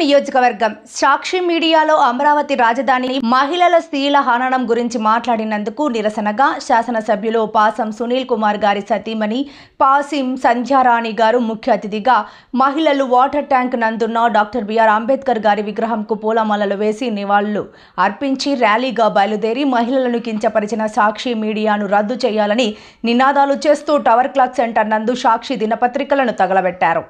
నియోజకవర్గం. సాక్షి మీడియాలో అమరావతి రాజధాని మహిళల స్త్రీల హననం గురించి మాట్లాడినందుకు నిరసనగా శాసనసభ్యులు పాసం సునీల్ కుమార్ గారి సతీమణి పాసిం సంధ్యారాణి గారు ముఖ్య అతిథిగా మహిళలు వాటర్ ట్యాంక్ నందున్న డాక్టర్ బిఆర్ అంబేద్కర్ గారి విగ్రహంకు పూలమాలలు వేసి నివాళులు అర్పించి ర్యాలీగా బయలుదేరి మహిళలను కించపరిచిన సాక్షి మీడియాను రద్దు చేయాలని నినాదాలు చేస్తూ టవర్ క్లాక్ సెంటర్ నందు సాక్షి దినపత్రికలను తగలబెట్టారు.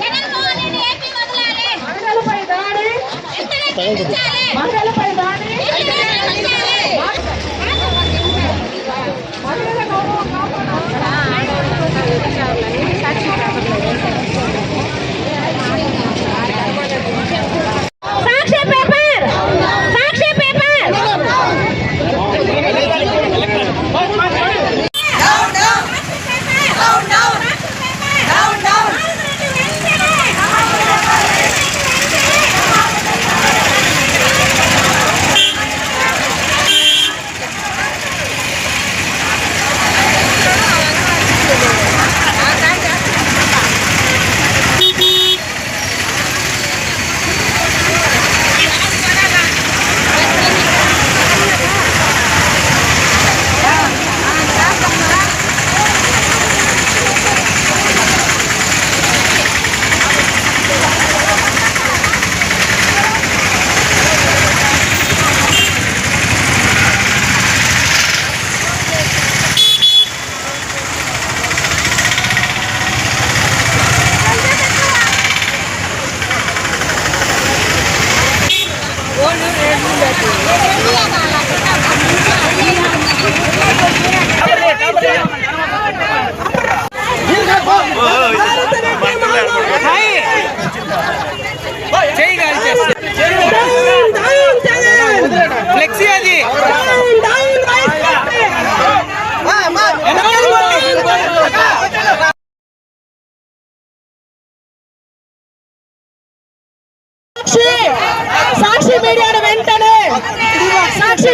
జగన్మోహన్ రెడ్డి ఏపీ వదలాలి మహిళలపై దాడి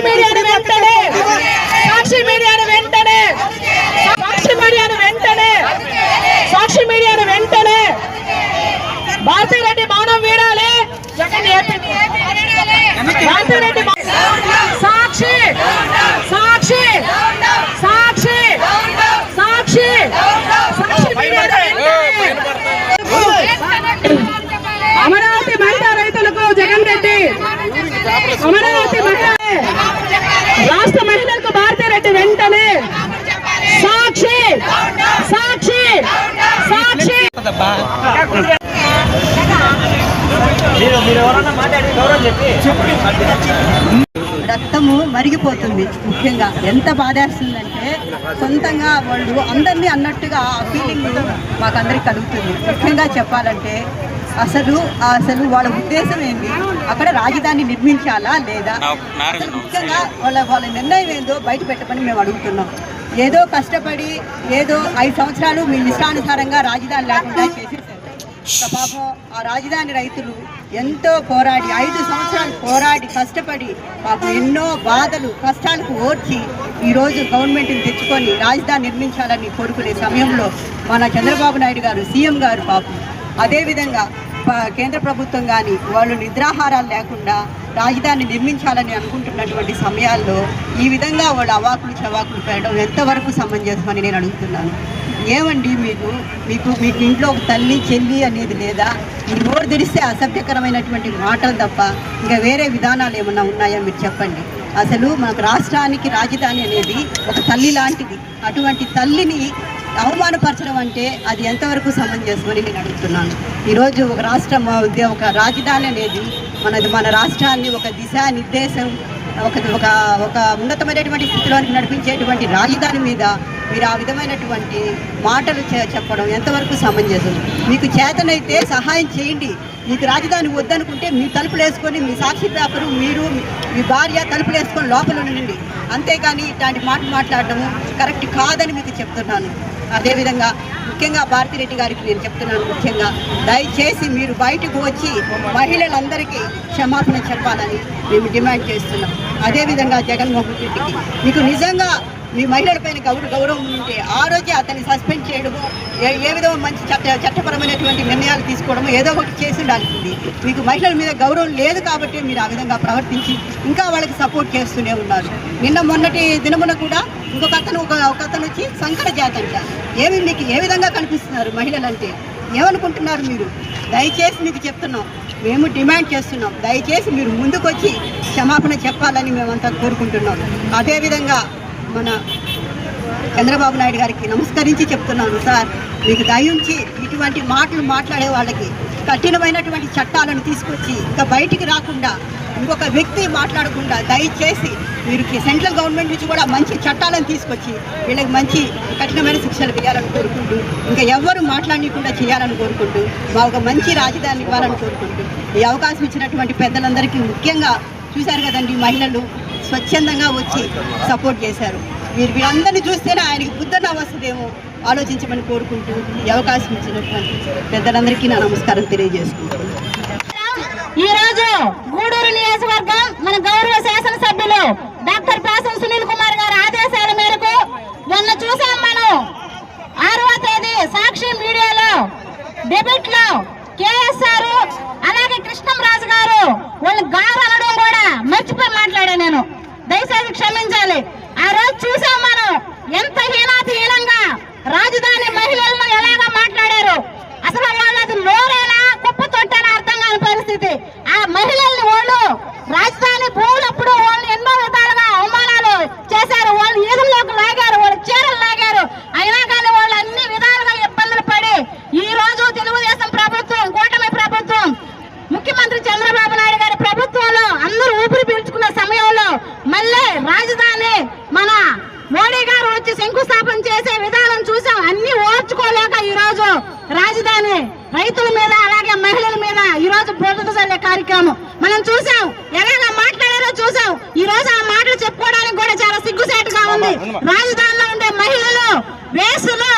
మీడియాను వెంటనే. సాక్షి మీడియాను వెంటనే. సాక్షి మీడియాను వెంటనే. సాక్షి మీడియాను వెంటనే. భారతిరెడ్డి మౌనం వీడాలి. భారతిరెడ్డి సాక్షి. సాక్షి. సాక్షి. సాక్షి. సాక్షి అమరావతి మహిళా రైతులకు జగన్ రెడ్డి. అమరావతి మహిళ రాష్ట్ర మహిళలకు భారతీ రెడ్డి వెంటనే సాక్షి సాక్షి సాక్షి రక్తము మరిగిపోతుంది ముఖ్యంగా. ఎంత బాధేస్తుందంటే సొంతంగా వాళ్ళు అందరినీ అన్నట్టుగా ఆ ఫీలింగ్ మాకందరికి కలుగుతుంది. ముఖ్యంగా చెప్పాలంటే అసలు అసలు వాళ్ళ ఉద్దేశం ఏంటి? అక్కడ రాజధాని నిర్మించాలా లేదా? అసలు ముఖ్యంగా వాళ్ళ వాళ్ళ నిర్ణయం ఏందో బయట పెట్టమని మేము అడుగుతున్నాం. ఏదో కష్టపడి ఏదో ఐదు సంవత్సరాలు మీ ఇష్టానుసారంగా రాజధాని లేకుండా ఇంకా పాపం ఆ రాజధాని రైతులు ఎంతో పోరాడి ఐదు సంవత్సరాలు పోరాడి కష్టపడి పాపం ఎన్నో బాధలు కష్టాలకు ఓర్చి ఈరోజు గవర్నమెంట్ని తెచ్చుకొని రాజధాని నిర్మించాలని కోరుకునే సమయంలో మన చంద్రబాబు నాయుడు గారు సీఎం గారు పాపం. అదేవిధంగా ప- కేంద్ర ప్రభుత్వం కానీ వాళ్ళు నిద్రాహారాలు లేకుండా రాజధాని నిర్మించాలని అనుకుంటున్నటువంటి సమయాల్లో ఈ విధంగా వాళ్ళు అవాకులు చవాకులు పెట్టడం ఎంతవరకు సమంజసమని నేను అడుగుతున్నాను. ఏమండి మీకు? మీకు మీకు ఇంట్లో ఒక తల్లి చెల్లి అనేది లేదా? ఈ నోరు తెరిస్తే అసభ్యకరమైనటువంటి మాటలు తప్ప ఇంకా వేరే విధానాలు ఏమన్నా ఉన్నాయా మీరు చెప్పండి. అసలు మనకు రాష్ట్రానికి రాజధాని అనేది ఒక తల్లి లాంటిది. అటువంటి తల్లిని అవమానపరచడం అంటే అది ఎంతవరకు సమంజసమని నేను అడుగుతున్నాను. ఈరోజు ఒక రాష్ట్రం ఒక రాజధాని అనేది మనది మన రాష్ట్రాన్ని ఒక దిశ నిర్దేశం ఒక ఒక ఒక ఉన్నతమైనటువంటి స్థితిలోనికి నడిపించేటువంటి రాజధాని మీద మీరు ఆ విధమైనటువంటి మాటలు చెప్పడం ఎంతవరకు సమంజసం మీకు చేతనైతే సహాయం చేయండి. మీకు రాజధాని వద్దనుకుంటే మీ తలుపులు వేసుకొని మీ సాక్షి పేపరు మీరు మీ- భార్య తలుపులు వేసుకొని లోపల ఉండండి. అంతేకాని ఇట్లాంటి మాట మాట్లాడటము కరెక్ట్ కాదని మీకు చెప్తున్నాను. అదేవిధంగా ముఖ్యంగా భారతిరెడ్డి గారికి నేను చెప్తున్నాను ముఖ్యంగా దయచేసి మీరు బయటకు వచ్చి మహిళలందరికీ క్షమాపణ చెప్పాలని మేము డిమాండ్ చేస్తున్నాం. అదేవిధంగా జగన్మోహన్ రెడ్డికి. మీకు నిజంగా మీ మహిళలపైన గౌరవ గౌరవం ఉంటే ఆ రోజే అతన్ని సస్పెండ్ చేయడము ఏ ఏ విధంగా మంచి చట్ట చట్టపరమైనటువంటి నిర్ణయాలు తీసుకోవడము ఏదో ఒకటి చేసి ఉండాల్సింది. మీకు మహిళల మీద గౌరవం లేదు కాబట్టి మీరు ఆ విధంగా ప్రవర్తించి ఇంకా వాళ్ళకి సపోర్ట్ చేస్తూనే ఉన్నారు. నిన్న మొన్నటి దినమున కూడా ఇంకొక అతను ఒక ఒక అతను వచ్చి సంకట జాతంట. ఏమి మీకు ఏ విధంగా కనిపిస్తున్నారు మహిళలంటే? ఏమనుకుంటున్నారు మీరు? దయచేసి మీకు చెప్తున్నాం. మేము డిమాండ్ చేస్తున్నాం. దయచేసి మీరు ముందుకొచ్చి క్షమాపణ చెప్పాలని మేమంతా కోరుకుంటున్నాం. అదేవిధంగా మన చంద్రబాబు నాయుడు గారికి నమస్కరించి చెప్తున్నాను సార్. మీకు దయించి ఇటువంటి మాటలు మాట్లాడే వాళ్ళకి కఠినమైనటువంటి చట్టాలను తీసుకొచ్చి ఇంకా బయటికి రాకుండా ఇంకొక వ్యక్తి మాట్లాడకుండా దయచేసి మీరు సెంట్రల్ గవర్నమెంట్ నుంచి కూడా మంచి చట్టాలను తీసుకొచ్చి వీళ్ళకి మంచి కఠినమైన శిక్షలు వేయాలని కోరుకుంటూ ఇంకా ఎవ్వరు మాట్లాడకుండా చేయాలని కోరుకుంటూ మా ఒక మంచి రాజధాని ఇవ్వాలని కోరుకుంటూ ఈ అవకాశం ఇచ్చినటువంటి పెద్దలందరికీ ముఖ్యంగా చూశారు కదండి మహిళలు స్వచ్ఛందంగా వచ్చి సపోర్ట్ చేశారు. మీరు వీరందరినీ చూస్తేనే ఆయనకి బుద్ధన వస్తుందేమో ఆలోచించమని కోరుకుంటూ ఈ అవకాశం ఇచ్చినటువంటి పెద్దలందరికీ నా నమస్కారం తెలియజేసుకుంటాను ఈ రోజు గూడూరు నియోజకవర్గం మన గౌరవ శాసనసభ్యులు డాక్టర్ పాసం సునీల్ కుమార్ గారి ఆదేశాల మేరకు మొన్న చూసాం మనం ఆరవ తేదీ సాక్షి మీడియాలో డెబిట్లో కేఎస్ఆర్ అలాగే కృష్ణంరాజు గారు వాళ్ళు గారు అనడం కూడా మర్చిపోయి మాట్లాడా నేను దయచేసి క్షమించాలి ఆ రోజు చూసాం మనం ఎంత హీనాతి హీనంగా రాజధాని మహిళలను ఎలాగా మాట్లాడారు అసలు వాళ్ళది నోరేనా కుప్ప తొట్టేనా అర్థం కాని పరిస్థితి ఆ మహిళల్ని వాళ్ళు రాజధాని భూములప్పుడు వాళ్ళు ఎన్నో విధాలుగా అవమానాలు చేశారు వాళ్ళు ఈదుల్లోకి లాగారు వాళ్ళు చీరలు లాగారు అయినా కానీ వాళ్ళు అన్ని విధాలుగా ఇబ్బందులు పడి ఈ రోజు తెలుగుదేశం ప్రభుత్వం కూటమి ప్రభుత్వం ముఖ్యమంత్రి చంద్రబాబు నాయుడు గారి ప్రభుత్వంలో అందరూ ఊపిరి పీల్చుకున్న సమయంలో మళ్ళీ రాజధాని మన మోడీ గారు వచ్చి శంకుస్థాపన చేసే విధానం చూసాం అన్ని ఓర్చుకోలేక ఈ రోజు రాజధాని రైతుల మీద అలాగే మహిళల మీద ఈ రోజు బురద చల్లే కార్యక్రమం. మనం చూసాం ఎలాగ మాట్లాడారో చూసాం ఈ రోజు ఆ మాటలు చెప్పుకోవడానికి కూడా చాలా సిగ్గుసేటుగా ఉంది. రాజధానిలో ఉండే మహిళలు వేసులు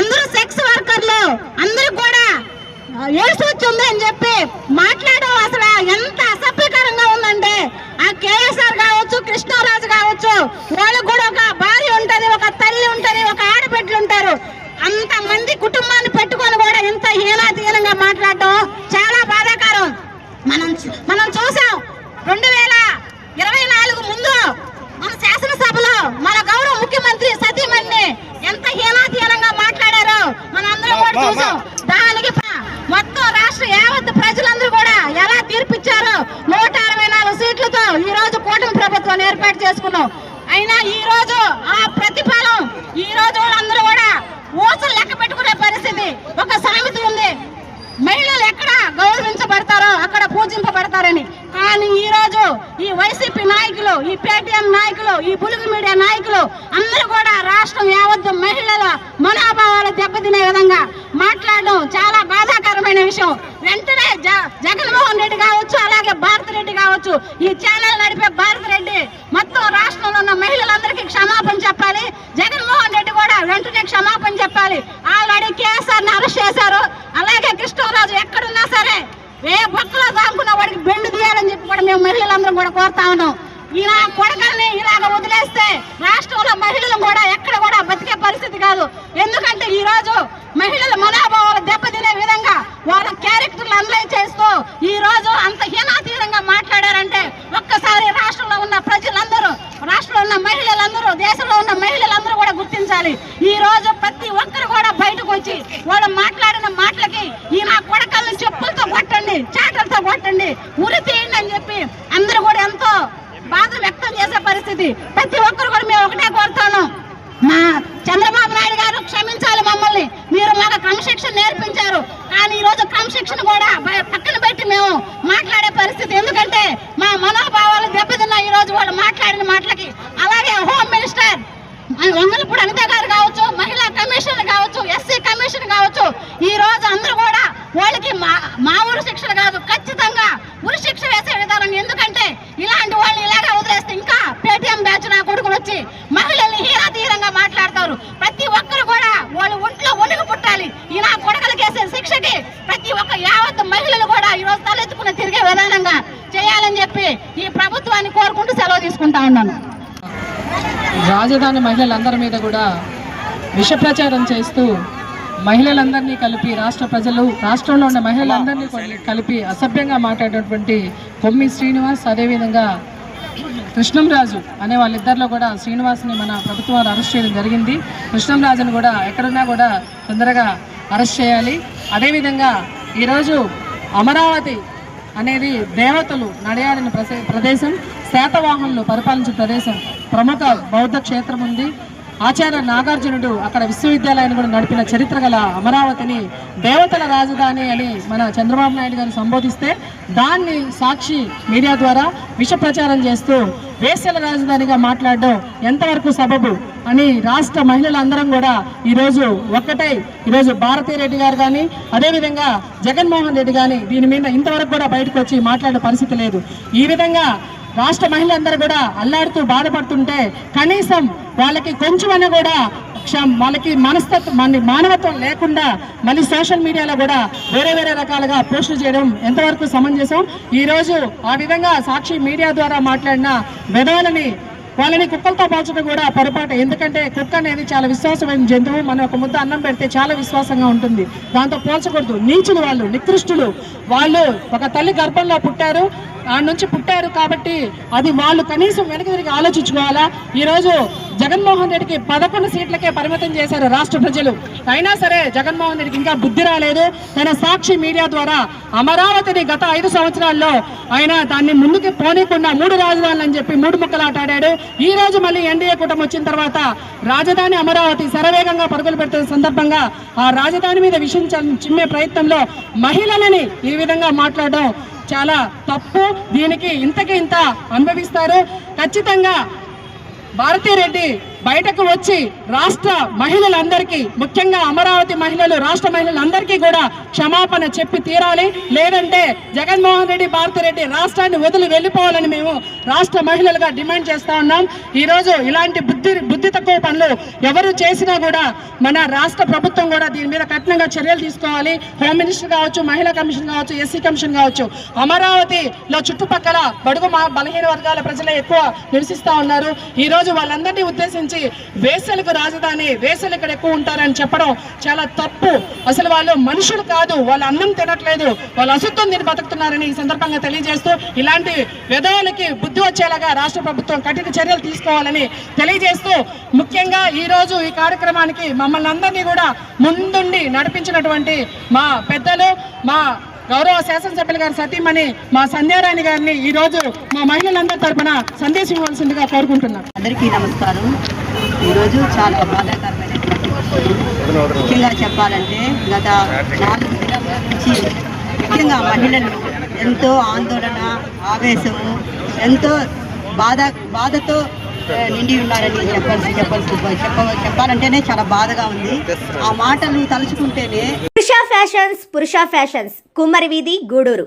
అందరూ సెక్స్ వర్కర్లు అందరూ కూడా ఏసు వచ్చింది అని చెప్పి మాట్లాడడం అసలు ఎంత అసభ్యకరంగా ఉందంటే ఆ కేఎస్ఆర్ కావచ్చు కృష్ణరాజు కావచ్చు వాళ్ళకు కూడా ఒక భార్య ఉంటది ఒక తల్లి ఉంటది ఒక ఆడబిడ్డలు ఉంటారు. అంత మంది కుటుంబాన్ని పెట్టుకొని కూడా ఇంత హీనాతీనంగా మాట్లాడటం చాలా బాధాకరం. మనం మనం చూసాం రెండు వేల ఇరవై నాలుగు ముందు మన శాసనసభలో మన గౌరవ ముఖ్యమంత్రి సతీమణి ఎంత హీనాతీనంగా మాట్లాడారో మన అందరం కూడా చూసాం దానికి మొత్తం రాష్ట్ర యావత్ ప్రజలందరూ కూడా ఎలా తీర్పిచ్చారో నూట అరవై నాలుగు సీట్లతో ఈ రోజు కూటమి ప్రభుత్వాన్ని ఏర్పాటు చేసుకున్నాం. అయినా ఈ రోజు ఆ ప్రతిఫలం ఈ రోజు వాళ్ళందరూ కూడా ఊసలు లెక్క పెట్టుకునే పరిస్థితి ఒక సామెత ఉంది మహిళలు ఎక్కడ గౌరవించబడతారో అక్కడ పూజింపబడతారని కానీ ఈ రోజు ఈ వైసీపీ నాయకులు ఈ పేటీఎం నాయకులు ఈ పులుగు మీడియా నాయకులు అందరూ కూడా రాష్ట్రం యావత్తు మహిళల మనోభావాలు దెబ్బతినే విధంగా మాట్లాడడం చాలా బాధాకరమైన విషయం. వెంటనే జ- జగన్మోహన్ రెడ్డి కావచ్చు అలాగే భారత్ రెడ్డి కావచ్చు ఈ ఛానల్ నడిపే భారత్ రెడ్డి మొత్తం రాష్ట్రంలో ఉన్న మహిళలందరికీ క్షమాపణ చెప్పాలి. జగన్మోహన్ రెడ్డి కూడా వెంటనే క్షమాపణ చెప్పాలి. ఆల్రెడీ కేఎస్ఆర్ని అరెస్ట్ చేశారు. అలాగే కృష్ణరాజు ఎక్కడున్నా సరే ఏ బొక్కలో దాముకున్న వాడికి బెండు తీయాలని చెప్పి కూడా మేము మహిళలందరం కూడా కోరుతా ఉన్నాం. ఇలా కొడకల్ని ఇలాగ వదిలేస్తే రాష్ట్రంలో మహిళలు కూడా ఎక్కడ కూడా బతికే పరిస్థితి కాదు. ఎందుకంటే ఈ రోజు మహిళల మనోభావాలు దెబ్బతినే విధంగా వాళ్ళ క్యారెక్టర్లు అనలైజ్ చేస్తూ ఈ రోజు అంత హీనాతీరంగా మాట్లాడారంటే ఒక్కసారి రాష్ట్రంలో ఉన్న ప్రజలందరూ రాష్ట్రంలో ఉన్న మహిళలందరూ దేశంలో ఉన్న మహిళలందరూ కూడా గుర్తించాలి. ఈ రోజు ప్రతి ఒక్కరు కూడా బయటకు వచ్చి వాళ్ళు మాట్లాడిన మాటలకి ఈ నా కొడకల్ని చెప్పులతో కొట్టండి చాటలతో కొట్టండి ఉరి తీయండి అని చెప్పి అందరూ కూడా ఎంతో బాధ వ్యక్తం చేసే పరిస్థితి ప్రతి ఒక్కరు కూడా మేము ఒకటే కోరుతాను మా చంద్రబాబు నాయుడు గారు క్షమించాలి మమ్మల్ని మీరు మాకు క్రమశిక్షణ నేర్పించారు కానీ ఈ రోజు క్రమశిక్షణ కూడా బయ- పక్కన పెట్టి మేము మాట్లాడే పరిస్థితి ఎందుకంటే మా మనోభావాలు దెబ్బతిన్న ఈ రోజు వాళ్ళు మాట్లాడిన మాటలకి అలాగే హోమ్ మినిస్టర్ వంగలపూడి అనిత గారు కావచ్చు మామూలు శిక్షలు కాదు ఖచ్చితంగా ఉరి శిక్ష వేసే విధానం ఎందుకంటే ఇలాంటి వాళ్ళు ఇలాగే వదిలేస్తే ఇంకా పేటిఎం బ్యాచ్ నా కొడుకులు వచ్చి మహిళల్ని హీరాతీరంగా మాట్లాడతారు ప్రతి ఒక్కరు కూడా వాళ్ళు ఒంట్లో వణుకు పుట్టాలి ఈ నా కొడుకులకి వేసే శిక్షకి ప్రతి ఒక్క యావత్ మహిళలు కూడా ఈ రోజు తలెత్తుకుని తిరిగే విధానంగా చేయాలని చెప్పి ఈ ప్రభుత్వాన్ని చేసుకుంటా ఉన్నాను. రాజధాని మహిళలందరి మీద కూడా విష ప్రచారం చేస్తూ మహిళలందరినీ కలిపి రాష్ట్ర ప్రజలు రాష్ట్రంలో ఉన్న మహిళలందరినీ కలిపి అసభ్యంగా మాట్లాడేటువంటి కొమ్మి శ్రీనివాస్ అదేవిధంగా కృష్ణంరాజు అనే వాళ్ళిద్దరిలో కూడా శ్రీనివాస్ని మన ప్రభుత్వాలు అరెస్ట్ చేయడం జరిగింది. కృష్ణంరాజును కూడా ఎక్కడున్నా కూడా తొందరగా అరెస్ట్ చేయాలి. అదేవిధంగా ఈరోజు అమరావతి అనేది దేవతలు నడయాడిన ప్రదేశం శాతవాహనులు పరిపాలించిన ప్రదేశం ప్రముఖ బౌద్ధ క్షేత్రం ఉంది. ఆచార్య నాగార్జునుడు అక్కడ విశ్వవిద్యాలయాన్ని కూడా నడిపిన చరిత్ర గల అమరావతిని దేవతల రాజధాని అని మన చంద్రబాబు నాయుడు గారు సంబోధిస్తే దాన్ని సాక్షి మీడియా ద్వారా విష ప్రచారం చేస్తూ వేసల రాజధానిగా మాట్లాడడం ఎంతవరకు సబబు అని రాష్ట్ర మహిళలందరం కూడా ఈరోజు ఒక్కటై ఈరోజు భారతీ రెడ్డి గారు కానీ అదేవిధంగా జగన్మోహన్ రెడ్డి కానీ దీని మీద ఇంతవరకు కూడా బయటకు వచ్చి మాట్లాడే పరిస్థితి లేదు. ఈ విధంగా రాష్ట్ర మహిళలందరూ కూడా అల్లాడుతూ బాధపడుతుంటే కనీసం వాళ్ళకి కొంచెమైనా కూడా మనకి మనస్తత్వం మన మానవత్వం లేకుండా మళ్ళీ సోషల్ మీడియాలో కూడా వేరే వేరే రకాలుగా పోస్టులు చేయడం ఎంతవరకు సమంజసం? ఈ రోజు ఆ విధంగా సాక్షి మీడియా ద్వారా మాట్లాడిన విధాలని వాళ్ళని కుక్కలతో పోల్చడం కూడా పొరపాటు. ఎందుకంటే కుక్క అనేది చాలా విశ్వాసమైన జంతువు. మనం ఒక ముద్ద అన్నం పెడితే చాలా విశ్వాసంగా ఉంటుంది. దాంతో పోల్చకూడదు. నీచులు వాళ్ళు నికృష్టులు. వాళ్ళు ఒక తల్లి గర్భంలో పుట్టారు. ఆ నుంచి పుట్టారు కాబట్టి అది వాళ్ళు కనీసం వెనక తిరిగి ఆలోచించుకోవాలా? ఈరోజు జగన్మోహన్ రెడ్డికి పదకొండు సీట్లకే పరిమితం చేశారు రాష్ట్ర ప్రజలు. అయినా సరే జగన్మోహన్ రెడ్డికి ఇంకా బుద్ధి రాలేదు. తన సాక్షి మీడియా ద్వారా అమరావతిని గత ఐదు సంవత్సరాల్లో ఆయన దాన్ని ముందుకు పోనీకుండా మూడు రాజధానులు అని చెప్పి మూడు ముక్కలు ఆటాడాడు ఈ రోజు మళ్ళీ ఎన్డీఏ కూటమి వచ్చిన తర్వాత రాజధాని అమరావతి శరవేగంగా పరుగులు పెడుతున్న సందర్భంగా ఆ రాజధాని మీద విషయం చిమ్మే ప్రయత్నంలో మహిళలని ఈ విధంగా మాట్లాడడం చాలా తప్పు దీనికి ఇంతకి ఇంత అనుభవిస్తారు. ఖచ్చితంగా భారతీరెడ్డి బయటకు వచ్చి రాష్ట్ర మహిళలందరికీ ముఖ్యంగా అమరావతి మహిళలు రాష్ట్ర మహిళలందరికీ కూడా క్షమాపణ చెప్పి తీరాలి. లేదంటే జగన్మోహన్ రెడ్డి భారతిరెడ్డి రాష్ట్రాన్ని వదిలి వెళ్ళిపోవాలని మేము రాష్ట్ర మహిళలుగా డిమాండ్ చేస్తా ఉన్నాం. ఈ రోజు ఇలాంటి బుద్ధి బుద్ధి తక్కువ పనులు ఎవరు చేసినా కూడా మన రాష్ట్ర ప్రభుత్వం కూడా దీని మీద కఠినంగా చర్యలు తీసుకోవాలి. హోమ్ మినిస్టర్ కావచ్చు మహిళా కమిషన్ కావచ్చు ఎస్సీ కమిషన్ కావచ్చు. అమరావతిలో చుట్టుపక్కల బడుగు మా బలహీన వర్గాల ప్రజలే ఎక్కువ నివసిస్తూ ఉన్నారు. ఈరోజు వాళ్ళందరినీ ఉద్దేశించి వేసలకు రాజధాని వేసలు ఇక్కడ ఎక్కువ ఉంటారని చెప్పడం చాలా తప్పు. అసలు వాళ్ళు మనుషులు కాదు వాళ్ళు అన్నం తినట్లేదు వాళ్ళు అశుద్ధం తిని బతుకుతున్నారని ఈ సందర్భంగా తెలియజేస్తూ ఇలాంటి విధవులకి బుద్ధి వచ్చేలాగా రాష్ట్ర ప్రభుత్వం కఠిన చర్యలు తీసుకోవాలని తెలియజేస్తూ ముఖ్యంగా ఈ రోజు ఈ కార్యక్రమానికి మమ్మల్ని అందరినీ కూడా ముందుండి నడిపించినటువంటి మా పెద్దలు మా గౌరవ శాసనసభ్యులు గారు సతీమణి మా సంధ్యారాణి గారిని ఈ రోజు మా మహిళలందరి తరపున సందేశం ఇవ్వాల్సిందిగా కోరుకుంటున్నాం అందరికీ నమస్కారం. ఈరోజు చాలా బాధాకరమైనటువంటి ముఖ్యంగా చెప్పాలంటే గత నాలుగు దినాల నుంచి ముఖ్యంగా మహిళలు ఎంతో ఆందోళన ఆవేశము ఎంతో బాధ బాధతో నిండి ఉన్నారని చెప్పాల్సి చెప్పాల్సి చెప్ప చెప్పాలంటేనే చాలా బాధగా ఉంది. ఆ మాటలు తలుచుకుంటేనే పురుష ఫ్యాషన్స్ పురుష ఫ్యాషన్స్. కుమ్మరి వీధి గూడూరు.